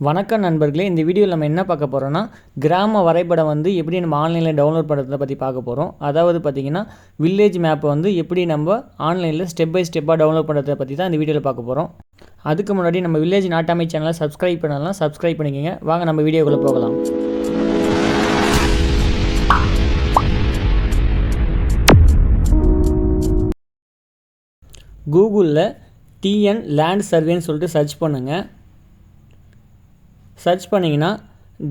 வணக்கம் நண்பர்களே இந்த வீடியோவில் நம்ம என்ன பார்க்க போகிறோன்னா கிராம வரைபடம் வந்து எப்படி நம்ம ஆன்லைனில் டவுன்லோட் பண்ணுறதை பற்றி பார்க்க போகிறோம் அதாவது பார்த்திங்கன்னா வில்லேஜ் மேப்பை வந்து எப்படி நம்ம ஆன்லைனில் ஸ்டெப் பை ஸ்டெப்பாக டவுன்லோட் பண்ணுறதை பற்றி தான் இந்த வீடியோவில் பார்க்க போகிறோம் அதுக்கு முன்னாடி நம்ம வில்லேஜ் நாட்டாமை சேனலை சப்ஸ்கிரைப் பண்ணலாம். சப்ஸ்கிரைப் பண்ணிக்கோங்க. வாங்க நம்ம வீடியோக்குள்ளே போகலாம். கூகுளில் டிஎன் லேண்ட் சர்வேன்னு சொல்லிட்டு சர்ச் பண்ணுங்கள் சர்ச் பண்ணிங்கன்னா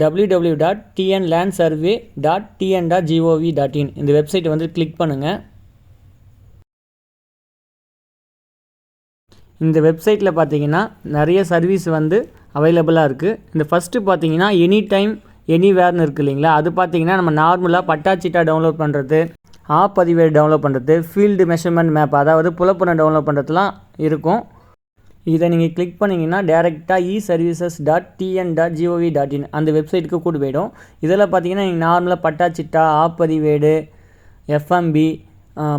W dot TN land survey dot TN dot GOV dot in இந்த வெப்சைட்டை வந்து கிளிக் பண்ணுங்கள் இந்த வெப்சைட்டில் பார்த்தீங்கன்னா நிறைய சர்வீஸ் வந்து அவைலபிளாக இருக்குது இந்த ஃபஸ்ட்டு பார்த்தீங்கன்னா எனி டைம் எனிவேர்னு இருக்குது இல்லைங்களா? அது பார்த்தீங்கன்னா நம்ம நார்மலாக பட்டாச்சிட்டா டவுன்லோட் பண்ணுறது ஆப் பதிவேடு டவுன்லோட் பண்ணுறது ஃபீல்டு மெஷர்மெண்ட் மேப் அதாவது புலப்பணம் டவுன்லோட் பண்ணுறதுலாம் இருக்கும். இதை நீங்கள் கிளிக் பண்ணிங்கன்னா டேரெக்டாக e services dot TN dot GOV dot in அந்த வெப்சைட்டுக்கு கூட்டு போயிடும். இதில் பார்த்தீங்கன்னா நீங்கள் நார்மலாக பட்டாச்சிட்டா ஆப்பதிவேடு எஃப்எம்பி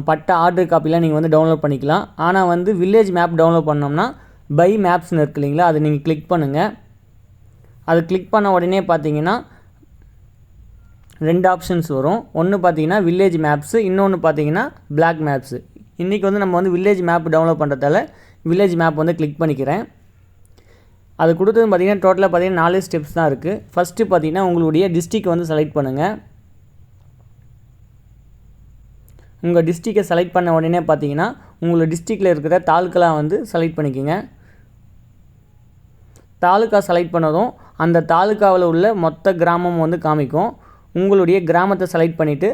பட்டா ஆர்டர் காப்பிலாம் நீங்கள் வந்து டவுன்லோட் பண்ணிக்கலாம். ஆனால் வந்து வில்லேஜ் மேப் டவுன்லோட் பண்ணோம்னா பை மேப்ஸ்னு இருக்கு இல்லைங்களா அதை நீங்கள் கிளிக் பண்ணுங்கள் அது கிளிக் பண்ண உடனே பார்த்தீங்கன்னா ரெண்டு ஆப்ஷன்ஸ் வரும். ஒன்று பார்த்தீங்கன்னா வில்லேஜ் மேப்ஸு இன்னொன்று பார்த்தீங்கன்னா பிளாக் மேப்ஸு இன்றைக்கி வந்து நம்ம வந்து வில்லேஜ் மேப் டவுன்லோட் பண்ணுறதால வில்லேஜ் மேப் வந்து கிளிக் பண்ணிக்கிறேன். அது கொடுத்தது பார்த்தீங்கன்னா டோட்டலாக பார்த்தீங்கன்னா நாலு ஸ்டெப்ஸ் தான் இருக்குது ஃபஸ்ட்டு பார்த்தீங்கன்னா உங்களுடைய டிஸ்ட்ரிக் வந்து செலக்ட் பண்ணுங்கள் உங்கள் டிஸ்ட்ரிக்கை செலக்ட் பண்ண உடனே பார்த்தீங்கன்னா உங்கள் டிஸ்ட்ரிக்டில் இருக்கிற தாலுக்கெலாம் வந்து செலக்ட் பண்ணிக்கோங்க. தாலுக்கா செலக்ட் பண்ணதும் அந்த தாலுக்காவில் உள்ள மொத்த கிராமம் வந்து காமிக்கும். உங்களுடைய கிராமத்தை செலக்ட் பண்ணிவிட்டு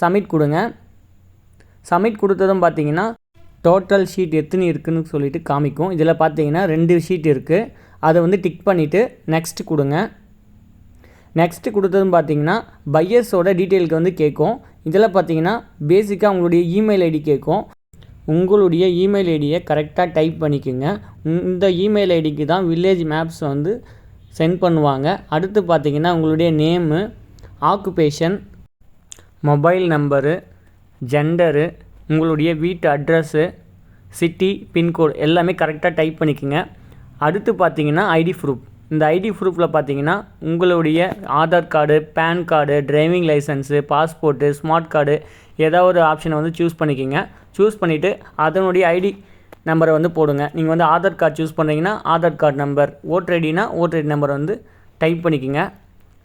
சப்மிட் கொடுங்க. சப்மிட் கொடுத்ததும் பார்த்தீங்கன்னா டோட்டல் ஷீட் எத்தனை இருக்குன்னு சொல்லிட்டு காமிக்கும். இதில் பார்த்தீங்கன்னா ரெண்டு ஷீட் இருக்குது அதை வந்து டிக் பண்ணிவிட்டு நெக்ஸ்ட் கொடுங்க. நெக்ஸ்ட் கொடுத்ததும் பார்த்தீங்கன்னா பையர்ஸோட டீட்டெயிலுக்கு வந்து கேட்கும் இதில் பார்த்தீங்கன்னா பேசிக்காக உங்களுடைய இமெயில் ஐடி கேட்கும் உங்களுடைய இமெயில் ஐடியை கரெக்டாக டைப் பண்ணிக்கோங்க. இந்த இமெயில் ஐடிக்கு தான் வில்லேஜ் மேப்ஸ் வந்து சென்ட் பண்ணுவாங்க. அடுத்து பார்த்தீங்கன்னா உங்களுடைய name occupation mobile number gender உங்களுடைய வீட்டு அட்ரஸ்ஸு சிட்டி பின்கோடு எல்லாமே கரெக்டாக டைப் பண்ணிக்கோங்க. அடுத்து பார்த்தீங்கன்னா ஐடி ப்ரூஃப் இந்த ஐடி ப்ரூஃபில் பார்த்தீங்கன்னா உங்களுடைய Aadhaar card PAN card driving licence passport smart card ஏதாவது ஒரு ஆப்ஷனை வந்து சூஸ் பண்ணிக்கோங்க. சூஸ் பண்ணிவிட்டு அதனுடைய ஐடி நம்பரை வந்து போடுங்க. நீங்கள் வந்து ஆதார் கார்டு சூஸ் பண்ணுறீங்கன்னா ஆதார் கார்டு நம்பர் ஓட்டர் ஐடினா ஓட்டர் ஐடி நம்பர் வந்து டைப் பண்ணிக்கோங்க.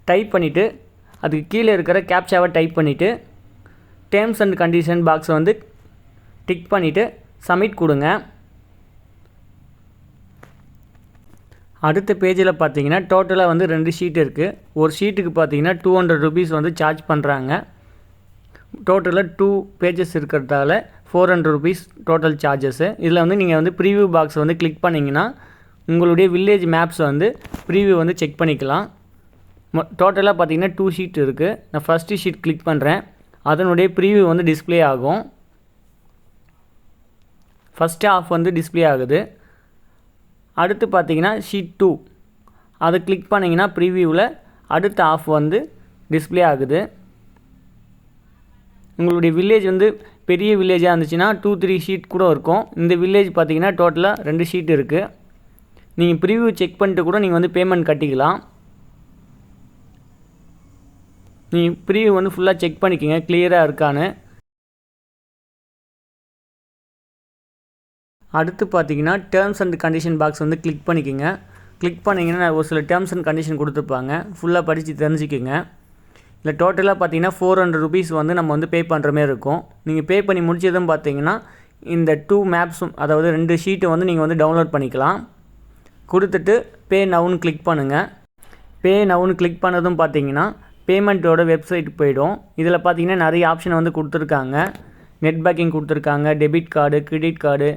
டைப் பண்ணிவிட்டு அதுக்கு கீழே இருக்கிற கேப்சாவை டைப் பண்ணிவிட்டு டேர்ம்ஸ் அண்ட் கண்டிஷன் பாக்ஸை வந்து டிக் பண்ணிவிட்டு சப்மிட் கொடுங்க. அடுத்த பேஜில் பார்த்தீங்கன்னா டோட்டலாக வந்து ரெண்டு ஷீட் இருக்குது ஒரு ஷீட்டுக்கு பார்த்தீங்கன்னா டூ ஹண்ட்ரட் ருபீஸ் வந்து சார்ஜ் பண்ணுறாங்க டோட்டலாக டூ பேஜஸ் இருக்கிறதால four hundred rupees total charges இதில் வந்து நீங்கள் வந்து ப்ரீவியூ பாக்ஸ் வந்து கிளிக் பண்ணிங்கன்னா உங்களுடைய வில்லேஜ் மேப்ஸ் வந்து ப்ரீவியூ வந்து செக் பண்ணிக்கலாம். டோட்டலாக பார்த்தீங்கன்னா டூ ஷீட் இருக்குது நான் ஃபஸ்ட்டு ஷீட் கிளிக் பண்ணுறேன் அதனுடைய ப்ரீவியூ வந்து டிஸ்பிளே ஆகும். ஃபஸ்ட்டு ஆஃப் வந்து டிஸ்ப்ளே ஆகுது. அடுத்து பார்த்தீங்கன்னா ஷீட் டூ அதை கிளிக் பண்ணிங்கன்னா ப்ரிவியூவில் அடுத்த ஆஃப் வந்து டிஸ்ப்ளே ஆகுது. உங்களுடைய வில்லேஜ் வந்து பெரிய வில்லேஜாக இருந்துச்சுன்னா டூ த்ரீ ஷீட் கூட இருக்கும். இந்த வில்லேஜ் பார்த்தீங்கன்னா டோட்டலாக ரெண்டு ஷீட் இருக்குது நீங்கள் ப்ரிவியூ செக் பண்ணிட்டு கூட நீங்கள் வந்து பேமெண்ட் கட்டிக்கலாம். நீங்கள் ப்ரிவியூ வந்து ஃபுல்லாக செக் பண்ணிக்கோங்க. கிளியராக இருக்கான்னு. அடுத்து பார்த்தீங்கன்னா டேர்ம்ஸ் அண்ட் கண்டிஷன் பாக்ஸ் வந்து கிளிக் பண்ணிக்கோங்க. கிளிக் பண்ணிங்கன்னா ஒரு சில டேர்ம்ஸ் அண்ட் கண்டிஷன் கொடுத்துருப்பாங்க. ஃபுல்லாக படித்து தெரிஞ்சுக்கோங்க. இல்லை டோட்டலாக பார்த்தீங்கன்னா ஃபோர் ஹண்ட்ரட் ருபீஸ் வந்து நம்ம வந்து பே பண்ணுற மாதிரி இருக்கும். நீங்கள் பே பண்ணி முடிச்சதும் பார்த்தீங்கன்னா இந்த டூ மேப்ஸும் அதாவது ரெண்டு ஷீட்டை வந்து நீங்கள் வந்து டவுன்லோட் பண்ணிக்கலாம். கொடுத்துட்டு பே நவுன்னு கிளிக் பண்ணுங்கள் பே நவுன்னு கிளிக் பண்ணதும் பார்த்தீங்கன்னா பேமெண்ட்டோட வெப்சைட் போயிடும். இதில் பார்த்தீங்கன்னா நிறைய ஆப்ஷன் வந்து கொடுத்துருக்காங்க. நெட் பேக்கிங் கொடுத்துருக்காங்க debit card credit card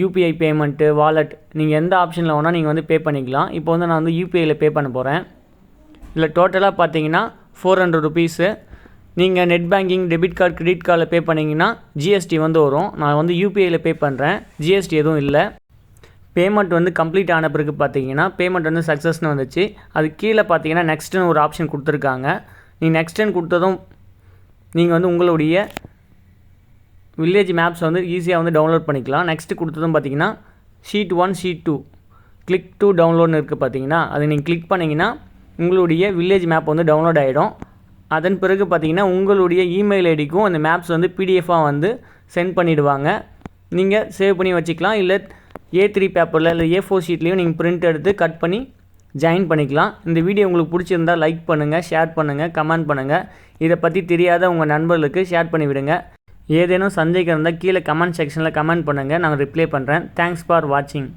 UPI payment wallet நீங்கள் எந்த ஆப்ஷனில் வேணால் நீங்கள் வந்து பே பண்ணிக்கலாம். இப்போ வந்து நான் வந்து யூபிஐயில் பே பண்ண போகிறேன் இல்லை டோட்டலாக பார்த்தீங்கன்னா ஃபோர் ஹண்ட்ரட் ருபீஸு நீங்கள் net banking debit card credit கார்டில் பே பண்ணிங்கன்னா ஜிஎஸ்டி வந்து வரும். நான் வந்து யூபிஐயில் பே பண்ணுறேன் ஜிஎஸ்டி எதுவும் இல்லை. பேமெண்ட் வந்து கம்ப்ளீட் ஆன பிறகு பார்த்தீங்கன்னா பேமெண்ட் வந்து சக்ஸஸ்னு வந்துச்சு. அது கீழே பார்த்தீங்கன்னா நெக்ஸ்ட்டுன்னு ஒரு ஆப்ஷன் கொடுத்துருக்காங்க. நீங்கள் நெக்ஸ்ட்டுன்னு கொடுத்ததும் நீங்கள் வந்து உங்களுடைய வில்லேஜ் மேப்ஸ் வந்து ஈஸியாக வந்து டவுன்லோட் பண்ணிக்கலாம். நெக்ஸ்ட்டு கொடுத்ததும் பார்த்தீங்கன்னா sheet one sheet two click to டவுன்லோட்னு இருக்குது பார்த்தீங்கன்னா அதை நீங்கள் கிளிக் பண்ணிங்கன்னா உங்களுடைய வில்லேஜ் மேப் வந்து டவுன்லோட் ஆகிடும் அதன் பிறகு பார்த்தீங்கன்னா உங்களுடைய இமெயில் ஐடிக்கும் அந்த மேப்ஸ் வந்து பிடிஎஃபாக வந்து சென்ட் பண்ணிவிடுவாங்க நீங்கள் சேவ் பண்ணி வச்சுக்கலாம். இல்லை ஏ த்ரீ பேப்பரில் இல்லை ஏ ஃபோர் ஷீட்லேயும் நீங்கள் பிரிண்ட் எடுத்து கட் பண்ணி ஜாயின் பண்ணிக்கலாம். இந்த வீடியோ உங்களுக்கு பிடிச்சிருந்தா லைக் பண்ணுங்கள் ஷேர் பண்ணுங்கள் கமெண்ட் பண்ணுங்கள் இதை பற்றி தெரியாத உங்கள் நண்பர்களுக்கு ஷேர் பண்ணிவிடுங்க. ஏதேனும் சந்தேகம் இருந்தால் கீழே கமெண்ட் செக்ஷனில் கமெண்ட் பண்ணுங்கள் நான் ரிப்ளை பண்ணுறேன் தேங்க்ஸ் ஃபார் வாட்சிங்